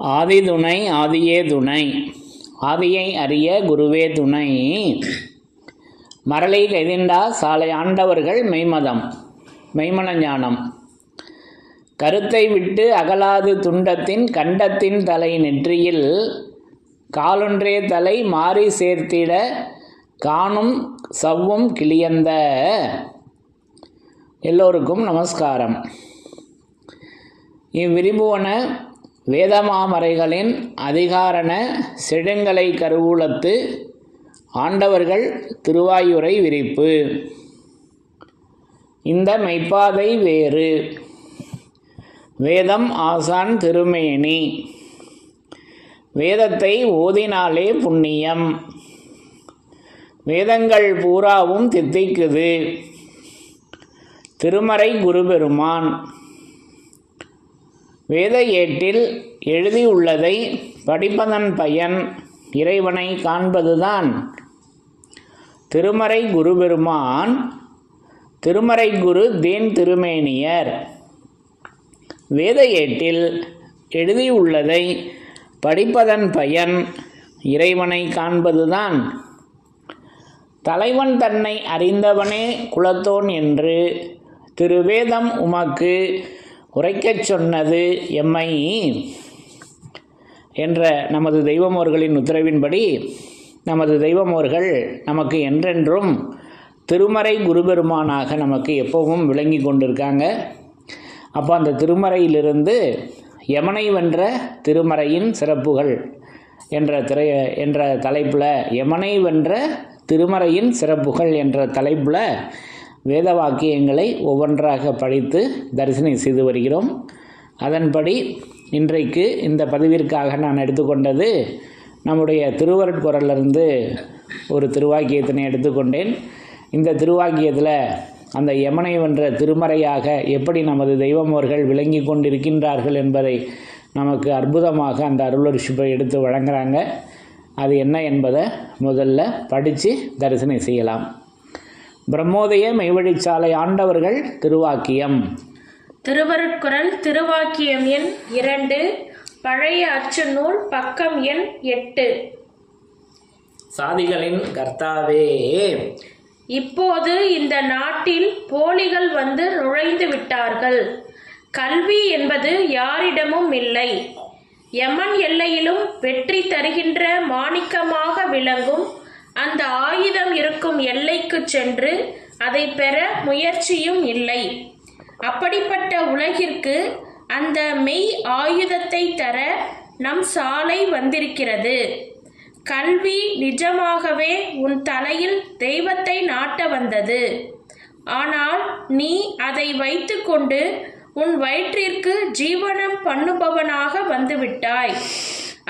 ஆதி துணை ஆதியே துணை. ஆதியை அறிய குருவே துணை. மரளை கைதிண்டா சாலை ஆண்டவர்கள் மெய்மதம் மெய்மன ஞானம். கருத்தை விட்டு அகலாது துண்டத்தின் கண்டத்தின் தலை நெற்றியில் காலொன்றே தலை மாறி சேர்த்திட காணும் சவ்வும் கிளியந்த. எல்லோருக்கும் நமஸ்காரம். இவ்விரிபுவன வேதமாமறைகளின் அதிகாரண செழுங்கலை கருவூலத்து ஆண்டவர்கள் திருவாயுரை விரிப்பு. இந்த மெய்ப்பாதை வேறு. வேதம் ஆசான் திருமேனி. வேதத்தை ஓதினாலே புண்ணியம். வேதங்கள் பூராவும் தித்திக்குது. திருமறை குருபெருமான். வேத ஏட்டில் எழுதியுள்ளதை படிப்பதன் பயன் இறைவனை காண்பதுதான். திருமறை குருபெருமான் திருமறை குரு தேன் திருமேனியர் வேத ஏட்டில் எழுதியுள்ளதை படிப்பதன் பயன் இறைவனை காண்பதுதான். தலைவன் தன்னை அறிந்தவனே குலத்தோன் என்று திருவேதம் உமக்கு உரைக்கச் சொன்னது எம்மை என்ற நமது தெய்வமோர்களின் உத்தரவின்படி நமது தெய்வமோர்கள் நமக்கு என்றென்றும் திருமறை குருபெருமானாக நமக்கு எப்பவும் விளங்கி கொண்டிருக்காங்க. அப்போ அந்த திருமறையிலிருந்து யமனை வென்ற திருமறையின் சிறப்புகள் என்ற திரை என்ற தலைப்பில் யமனை வென்ற திருமறையின் சிறப்புகள் என்ற தலைப்பில் வேத வாக்கியங்களை ஒவ்வொன்றாக படித்து தரிசனம் செய்து வருகிறோம். அதன்படி இன்றைக்கு இந்த பதிவிற்காக நான் எடுத்துக்கொண்டது நம்முடைய திருவருட்குரலிருந்து ஒரு திருவாக்கியத்தினை எடுத்துக்கொண்டேன். இந்த திருவாக்கியத்தில் அந்த யமனை வென்ற திருமறையாக எப்படி நமது தெய்வம் அவர்கள் விளங்கி கொண்டிருக்கின்றார்கள் என்பதை நமக்கு அற்புதமாக அந்த அருளரிஷிப்பை எடுத்து வழங்குறாங்க. அது என்ன என்பதை முதல்ல படித்து தரிசனம் செய்யலாம். பிரம்மோதய மெய்வழிச்சாலை ஆண்டவர்கள் திருவாக்கியம். திருவருட்குரல் திருவாக்கியம் எண் இரண்டு பழைய அச்சு நூல் பக்கம் எண் எட்டு. சாதிகளின் கர்த்தாவே. இப்போது இந்த நாட்டில் போலிகள் வந்து நுழைந்து விட்டார்கள். கல்வி என்பது யாரிடமும் இல்லை. யமன் எல்லையிலும் வெற்றி தருகின்ற மாணிக்கமாக விளங்கும் அந்த ஆயுதம் இருக்கும் எல்லைக்கு சென்று அதை பெற முயற்சியும் இல்லை. அப்படிப்பட்ட உலகிற்கு அந்த மெய் ஆயுதத்தை தர நம் சாலை வந்திருக்கிறது. கல்வி நிஜமாகவே உன் தலையில் தெய்வத்தை நாட்ட வந்தது. ஆனால் நீ அதை வைத்துக்கொண்டு உன் வயிற்றிற்கு ஜீவனம் பண்ணுபவனாக வந்துவிட்டாய்.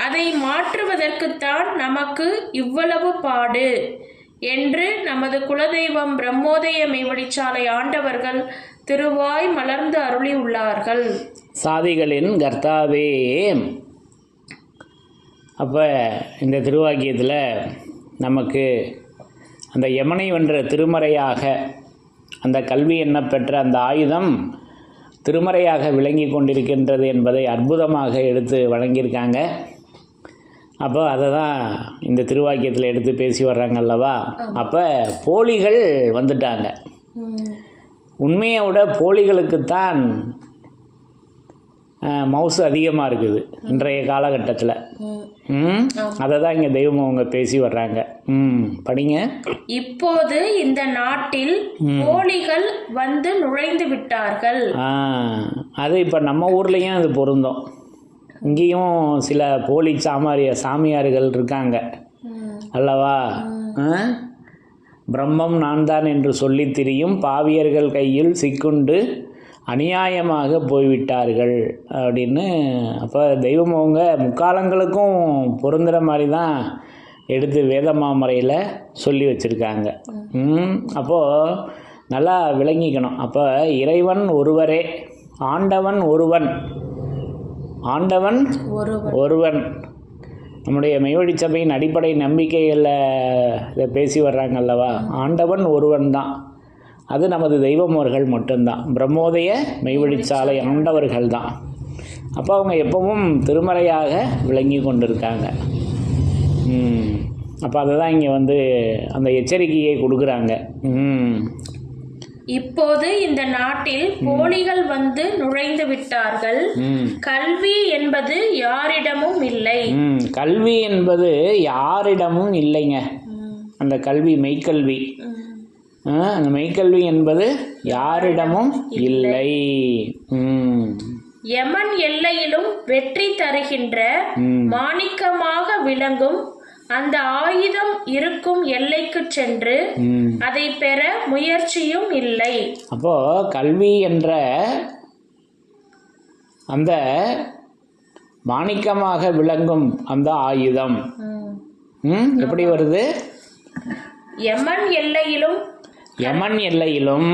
அதை மாற்றுவதற்குத்தான் நமக்கு இவ்வளவு பாடு என்று நமது குலதெய்வம் பிரம்மோதய மெய்வழிச்சாலை ஆண்டவர்கள் திருவாய் மலர்ந்து அருளி உள்ளார்கள். சாதிகளின் கர்த்தாவே. அப்போ இந்த திருவாக்கியத்தில் நமக்கு அந்த யமனை வென்ற திருமறையாக அந்த கல்வி என்ன பெற்ற அந்த ஆயுதம் திருமறையாக விளங்கி கொண்டிருக்கின்றது என்பதை அற்புதமாக எடுத்து வழங்கியிருக்காங்க. அப்போ அதை தான் இந்த திருவாக்கியத்தில் எடுத்து பேசி வர்றாங்க அல்லவா அப்போ போலிகள் வந்துட்டாங்க. உண்மையை விட போலிகளுக்குத்தான் மவுசு அதிகமாக இருக்குது இன்றைய காலகட்டத்தில். ம். அதை தான் இங்கே தெய்வம் அவங்க பேசி வர்றாங்க. ம். படிங்க. இப்போது இந்த நாட்டில் போலிகள் வந்து நுழைந்து விட்டார்கள். அது இப்போ நம்ம ஊர்லேயும் அது பொருந்தும். இங்கேயும் சில போலி சாமாரிய சாமியார்கள் இருக்காங்க. அல்லவா? பிரம்மம் நான் தான் என்று சொல்லித் திரியும் பாவியர்கள் கையில் சிக்குண்டு அநியாயமாக போய்விட்டார்கள் அப்படின்னு. அப்போ தெய்வம் அவங்க முக்காலங்களுக்கும் பொருந்துகிற மாதிரி தான் எடுத்து வேதமாமறையில் சொல்லி வச்சுருக்காங்க. அப்போது நல்லா விளங்கிக்கணும். அப்போ இறைவன் ஒருவரே ஆண்டவன் ஒருவன் ஆண்டவன் ஒருவன். நம்முடைய மெய்வழி சபையின் அடிப்படை நம்பிக்கைகளில் இதை பேசி வர்றாங்க அல்லவா? ஆண்டவன் ஒருவன் தான் அது நமது தெய்வமோர்கள் மட்டும்தான். பிரம்மோதய மெய்வழிச்சாலை ஆண்டவர்கள் தான் அப்போ அவங்க எப்பவும் திருமறையாக விளங்கி கொண்டிருக்காங்க. அப்போ அதை தான் இங்கே வந்து அந்த எச்சரிக்கையை கொடுக்குறாங்க. ம். இப்போது இந்த நாட்டில் போலிகள் வந்து நுழைந்து விட்டார்கள். கல்வி என்பது யாரிடமும் இல்லை. கல்வி என்பது யாரிடமும் இல்லைங்க. அந்த கல்வி மெய்க்கல்வி. அந்த மெய்க்கல்வி என்பது யாரிடமும் இல்லை. யமன் எல்லையிலும் வெற்றி தருகின்ற மாணிக்கமாக விளங்கும் அந்த ஆயுதம் இருக்கும் எல்லைக்கு சென்று அதை பெற முயற்சியும் இல்லை. அப்போ கல்வி என்ற அந்த மாணிக்கமாக விளங்கும் அந்த ஆயுதம். எப்படி வருது? யமன் எல்லையிலும் யமன் எல்லையிலும்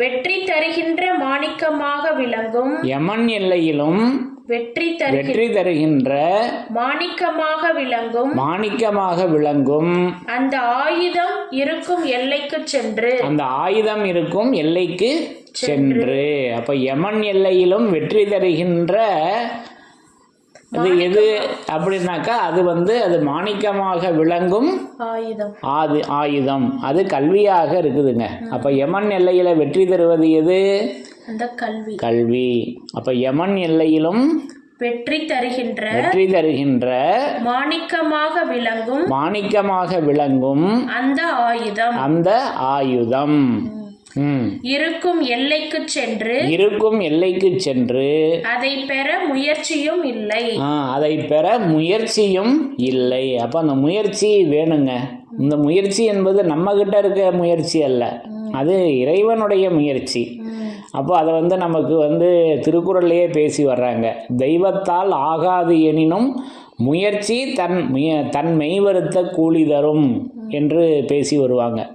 வெற்றி தருகின்ற மாணிக்கமாக விளங்கும். யமன் எல்லையிலும் வெற்றி வெற்றி தருகின்ற மாணிக்கமாக விளங்கும். மாணிக்கமாக விளங்கும். அந்த ஆயுதம் இருக்கும் எல்லைக்கு சென்று. அந்த ஆயுதம் இருக்கும் எல்லைக்கு சென்று. அப்ப யமன் எல்லையிலும் வெற்றி தருகின்ற அது எது அப்படின்னாக்கா அது வந்து அது மாணிக்கமாக விளங்கும் ஆயுதம். ஆது ஆயுதம். அது கல்வியாக இருக்குதுங்க. அப்ப யமன் எல்லையில வெற்றி தருவது எது? அந்த கல்வி. கல்வி. அப்ப யமன் எல்லையிலும் வெற்றி தருகின்ற வெற்றி தருகின்ற மாணிக்கமாக விளங்கும் மாணிக்கமாக விளங்கும் அந்த ஆயுதம். அந்த ஆயுதம். இருக்கும் எல்லைக்கு சென்று இருக்கும் எல்லைக்கு சென்று அதை பெற முயற்சியும் இல்லை. அதை பெற முயற்சியும் இல்லை. அப்போ அந்த முயற்சி வேணுங்க. இந்த முயற்சி என்பது நம்ம கிட்ட இருக்க முயற்சி அல்ல. அது இறைவனுடைய முயற்சி. அப்போ அதை வந்து நமக்கு வந்து திருக்குறள்லையே பேசி வர்றாங்க. தெய்வத்தால் ஆகாது எனினும் முயற்சி தன் முய- தன் மெய்வருத்த கூலி தரும் என்று பேசி வருவாங்க.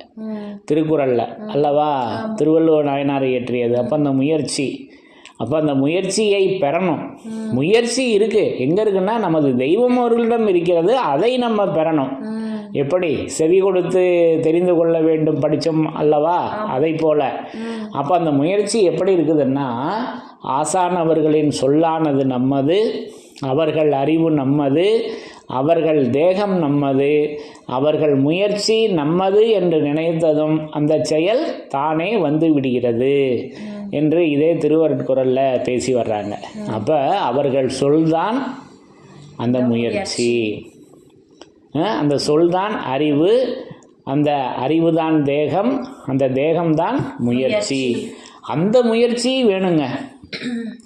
திருக்குறளில். அல்லவா? திருவள்ளுவர் நாயனார் இயற்றியது. அப்போ அந்த முயற்சி அப்போ அந்த முயற்சியை பெறணும். முயற்சி இருக்குது எங்கே இருக்குன்னா நமது தெய்வம் அவர்களிடம் இருக்கிறது. அதை நம்ம பெறணும். எப்படி செவி கொடுத்து தெரிந்து கொள்ள வேண்டும் படித்தோம் அல்லவா? அதை போல. அப்போ அந்த முயற்சி எப்படி இருக்குதுன்னா ஆசான் அவர்களின் சொல்லானது நம்மது அவர்கள் அறிவு நம்மது அவர்கள் தேகம் நம்மது அவர்கள் முயற்சி நம்மது என்று நினைத்ததும் அந்த செயல் தானே வந்து விடுகிறது என்று இதே திருவருட்குறளில் பேசி வர்றாங்க. அப்போ அவர்கள் சொல்தான் அந்த முயற்சி. அந்த சொல்தான் அறிவு அந்த அறிவுதான் தேகம் அந்த தேகம்தான் முயற்சி. அந்த முயற்சி வேணுங்க.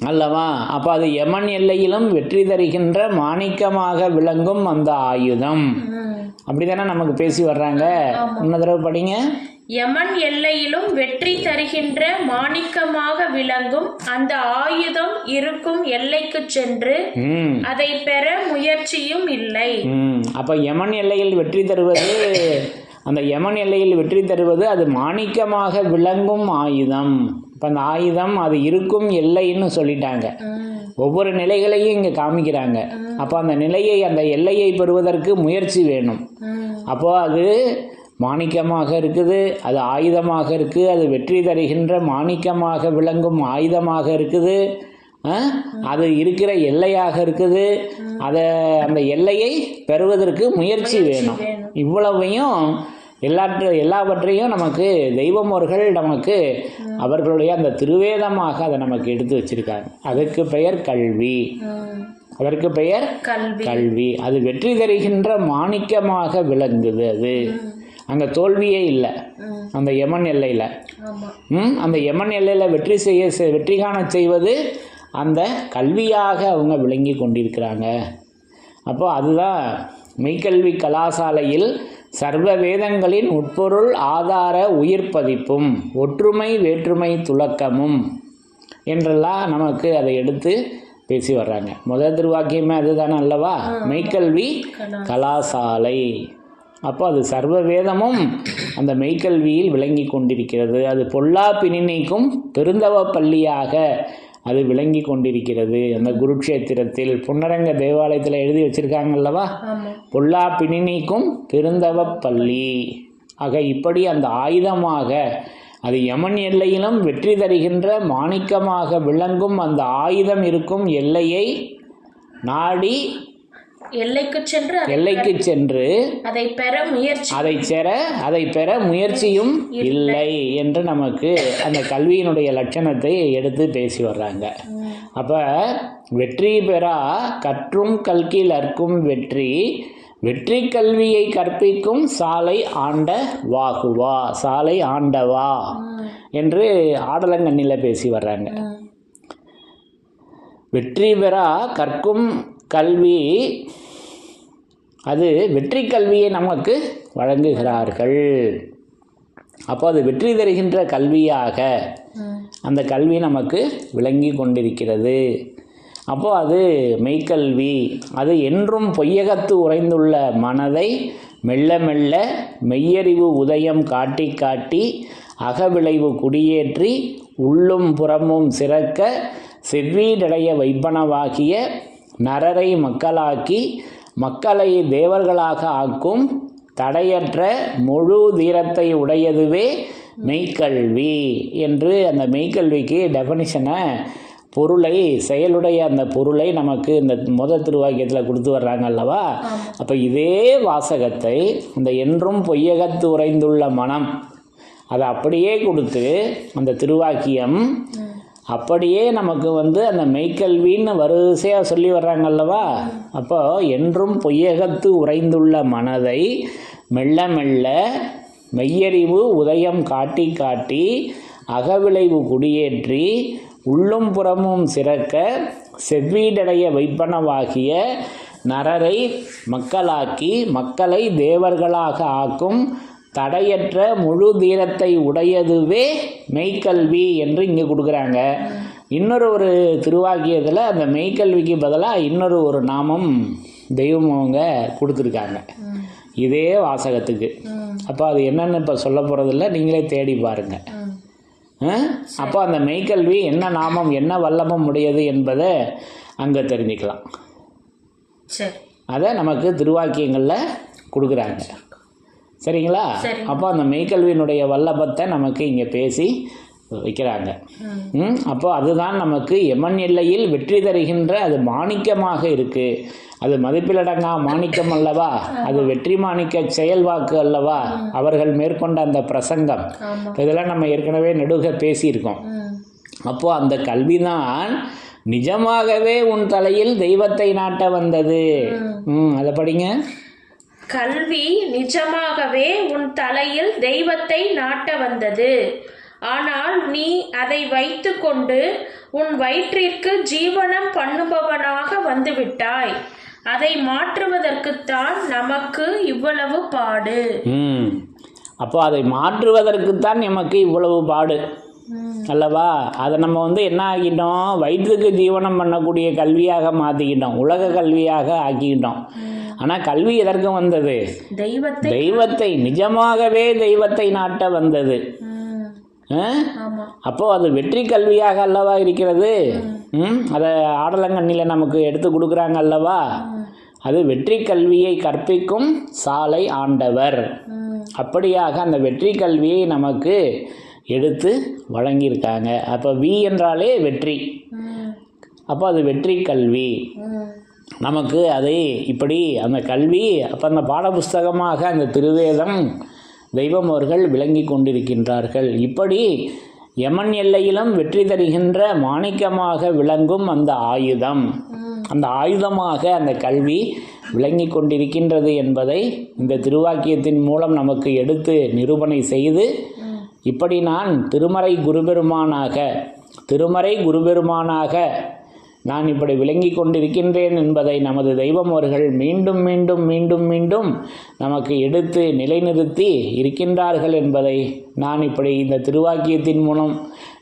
அல்லவா? அப்போ அது யமன் எல்லையிலும் வெற்றி தருகின்ற மாணிக்கமாக விளங்கும் அந்த ஆயுதம். ம். அப்படிதானே நமக்கு பேசி வர்றாங்க? இன்னொரு தடவை படிங்க. யமன் எல்லையிலும் வெற்றி தருகின்ற மாணிக்கமாக விளங்கும் அந்த ஆயுதம் இருக்கும் எல்லைக்கு சென்று அதை பெற முயற்சியும் இல்லை. ம். அப்போ யமன் எல்லையில் வெற்றி தருவது அந்த யமன் எல்லையில் வெற்றி தருவது அது மாணிக்கமாக விளங்கும் ஆயுதம். இப்போ அந்த ஆயுதம் அது இருக்கும் எல்லைன்னு சொல்லிட்டாங்க. ஒவ்வொரு நிலைகளையும் இங்கே காமிக்கிறாங்க. அப்போ அந்த நிலையை அந்த எல்லையை பெறுவதற்கு முயற்சி வேணும். ம். அப்போ அது மாணிக்கமாக இருக்குது அது ஆயுதமாக இருக்குது அது வெற்றி தருகின்ற மாணிக்கமாக விளங்கும் ஆயுதமாக இருக்குது? அது இருக்கிற எல்லையாக இருக்குது. அதை அந்த எல்லையை பெறுவதற்கு முயற்சி வேணும். இவ்வளவையும் எல்லாற்ற எல்லாவற்றையும் நமக்கு தெய்வமோர்கள் நமக்கு அவர்களுடைய அந்த திருவேதமாக அதை நமக்கு எடுத்து வச்சிருக்காங்க. அதுக்கு பெயர் கல்வி. அதற்கு பெயர் கல்வி. கல்வி. அது வெற்றி தருகின்ற மாணிக்கமாக விளங்குது அது. அங்கே தோல்வியே இல்லை. அந்த யமன் எல்லையில். அந்த யமன் எல்லையில் வெற்றி செய்ய வெற்றி காண செய்வது அந்த கல்வியாக அவங்க விளங்கி கொண்டிருக்கிறாங்க. அப்போ அதுதான் மெய்க்கல்வி கலாசாலையில் சர்வ வேதங்களின் உட்பொருள் ஆதார உயிர் பதிப்பும் ஒற்றுமை வேற்றுமை துலக்கமும் என்றெல்லாம் நமக்கு அதை எடுத்து பேசி வர்றாங்க. முதல் திருவாக்கியமே அதுதானே அல்லவா? மெய்க்கல்வி கலா கலாசாலை. அப்போ அது சர்வ வேதமும் அந்த மெய்க்கல்வியில் விளங்கி கொண்டிருக்கிறது. அது பொல்லா பிணினைக்கும் பெருந்தவ பள்ளியாக அது விளங்கி கொண்டிருக்கிறது. அந்த குருக்ஷேத்திரத்தில் புன்னரங்க தேவாலயத்தில் எழுதி வச்சிருக்காங்க அல்லவா? ஆமா. பொல்லா பிணினைக்கும் பெருந்தவ பள்ளி. ஆக இப்படி அந்த ஆயுதமாக அது யமன் எல்லையிலும் வெற்றி தருகின்ற மாணிக்கமாக விளங்கும் அந்த ஆயுதம் இருக்கும் எல்லையை நாடி எல்லைக்கு சென்று எல்லைக்கு சென்று அதை பெற முயற்சி அதை செற அதை பெற முயற்சியும் இல்லை. என்று நமக்கு அந்த கல்வியினுடைய லட்சணத்தை எடுத்து பேசி வர்றாங்க. அப்போ வெற்றி பெறா கற்றும் கல்கில் அற்கும் வெற்றி வெற்றி கல்வியை கற்பிக்கும் சாலை ஆண்ட வாகுவா சாலை ஆண்டவா என்று ஆடலங்கண்ணில் பேசி வர்றாங்க. வெற்றி பெறா கற்கும் கல்வி அது வெற்றி கல்வியை நமக்கு வழங்குகிறார்கள். அப்போ அது வெற்றி தருகின்ற கல்வியாக அந்த கல்வி நமக்கு விளங்கி கொண்டிருக்கிறது. அப்போது அது மெய்க்கல்வி அது என்றும் பொய்யகத்து உறைந்துள்ள மனதை மெல்ல மெல்ல மெய்யறிவு உதயம் காட்டி காட்டி அகவிளைவு குடியேற்றி உள்ளும் புறமும் சிறக்க செவ்வீடடைய வைப்பனவாகிய நரரை மக்களாக்கி மக்களை தேவர்களாக ஆக்கும் தடையற்ற முழு தீரத்தை உடையதுவே மெய்க்கல்வி என்று அந்த மெய்க்கல்விக்கு டெஃபனிஷனை பொருளை செயலுடைய அந்த பொருளை நமக்கு இந்த முத திருவாக்கியத்தில் கொடுத்து வர்றாங்க அல்லவா? அப்போ இதே வாசகத்தை இந்த என்றும் பொய்யகத்து உறைந்துள்ள மனம் அதை அப்படியே கொடுத்து அந்த திருவாக்கியம் அப்படியே நமக்கு வந்து அந்த மெய்க்கல்வின்னு வரிசையாக சொல்லி வர்றாங்க அல்லவா அப்போ என்றும் பொய்யகத்து உறைந்துள்ள மனதை மெல்ல மெல்ல மெய்யறிவு உதயம் காட்டி காட்டி அகவிளைவு குடியேற்றி உள்ளும் புறமும் சிறக்க செவ்வீடடைய வைப்பனவாகிய நரரை மக்களாக்கி மக்களை தேவர்களாக ஆக்கும் தடையற்ற முழு தீரத்தை உடையதுவே மெய்க்கல்வி என்று இங்கே கொடுக்குறாங்க. இன்னொரு ஒரு திருவாக்கியத்தில் அந்த மெய்க்கல்விக்கு பதிலாக இன்னொரு ஒரு நாமம் தெய்வம் அவங்க கொடுத்துருக்காங்க. இதே வாசகத்துக்கு. அப்போ அது என்னன்னு இப்போ சொல்ல போகிறதில்ல நீங்களே தேடி பாருங்கள். அப்போ அந்த மெய்க்கல்வி என்ன நாமம் என்ன வல்லமம் உடையது என்பதை அங்கே தெரிஞ்சுக்கலாம். சரி. அதை நமக்கு திருவாக்கியங்களில் கொடுக்குறாங்க. சரிங்களா? சரி. அப்போ அந்த மெய்க்கல்வியினுடைய வல்லபத்தை நமக்கு இங்கே பேசி வைக்கிறாங்க. அப்போ அதுதான் நமக்கு எமன் எல்லையில் வெற்றி தருகின்ற அது மாணிக்கமாக இருக்கு. அது மதிப்பிலடங்கா மாணிக்கம் அல்லவா? அது வெற்றி மாணிக்க செயல்வாக்கு அல்லவா? அவர்கள் மேற்கொண்ட அந்த பிரசங்கம். இதெல்லாம் நம்ம ஏற்கனவே நெடுக பேசியிருக்கோம். ம். அப்போ அந்த கல்விதான் நிஜமாகவே உன் தலையில் தெய்வத்தை நாட்ட வந்தது. ம் அதை படிங்க. கல்வி நிஜமாகவே உன் தலையில் தெய்வத்தை நாட்ட வந்தது. ஆனால் நீ அதை வைத்துக்கொண்டு உன் வயிற்றிற்கு ஜீவனம் பண்ணுபவனாக வந்துவிட்டாய். அதை மாற்றுவதற்குத்தான் நமக்கு இவ்வளவு பாடு. அப்போ அதை மாற்றுவதற்குத்தான் நமக்கு இவ்வளவு பாடு. அல்லவா? அதை நம்ம வந்து என்ன ஆக்கிட்டோம்? வயிற்றுக்கு ஜீவனம் பண்ணக்கூடிய கல்வியாக மாற்றிக்கிட்டோம் உலக கல்வியாக ஆக்கிக்கிட்டோம். ஆனால் கல்வி எதற்கு வந்தது? தெய்வத்தை தெய்வத்தை நிஜமாகவே தெய்வத்தை நாட்ட வந்தது. அப்போ அது வெற்றி கல்வியாக அல்லவா இருக்கிறது? அதை ஆடலங்கண்ணியில் நமக்கு எடுத்து கொடுக்குறாங்க அல்லவா? அது வெற்றி கல்வியை கற்பிக்கும் சாலை ஆண்டவர். அப்படியாக அந்த வெற்றி கல்வியை நமக்கு எடுத்து வழங்கியிருக்காங்க. அப்போ வி என்றாலே வெற்றி. அப்போ அது வெற்றி கல்வி. நமக்கு அதை இப்படி அந்த கல்வி அப்போ அந்த பாடப்புஸ்தகமாக அந்த திருவேதம் தெய்வம் அவர்கள் விளங்கி கொண்டிருக்கின்றார்கள். இப்படி யமன் எல்லையிலும் வெற்றி தருகின்ற மாணிக்கமாக விளங்கும் அந்த ஆயுதம். அந்த ஆயுதமாக அந்த கல்வி விளங்கி கொண்டிருக்கின்றது என்பதை இந்த திருவாக்கியத்தின் மூலம் நமக்கு எடுத்து நிரூபணை செய்து இப்படி நான் திருமறை குருபெருமானாக திருமறை குருபெருமானாக நான் இப்படி விளங்கி கொண்டிருக்கின்றேன் என்பதை நமது தெய்வம் அவர்கள் மீண்டும் மீண்டும் மீண்டும் மீண்டும் நமக்கு எடுத்து நிலைநிறுத்தி இருக்கின்றார்கள் என்பதை நான் இப்படி இந்த திருவாக்கியத்தின் மூலம்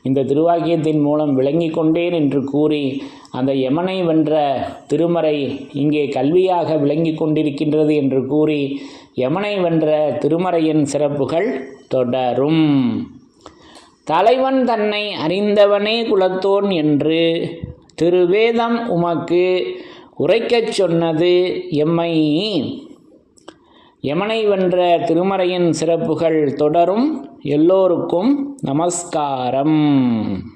இந்த திருவாக்கியத்தின் மூலம் விளங்கி கொண்டேன் என்று கூறி அந்த யமனை வென்ற திருமறை இங்கே கல்வியாக விளங்கி கொண்டிருக்கின்றது என்று கூறி யமனை வென்ற திருமறையின் சிறப்புகள் தொடரும். தலைவன் தன்னை அறிந்தவனே குலத்தோன் என்று திருவேதம் உமக்கு உரைக்கச் சொன்னது எம்மை. யமனை வென்ற திருமறையின் சிறப்புகள் தொடரும் எல்லோருக்கும் நமஸ்காரம்.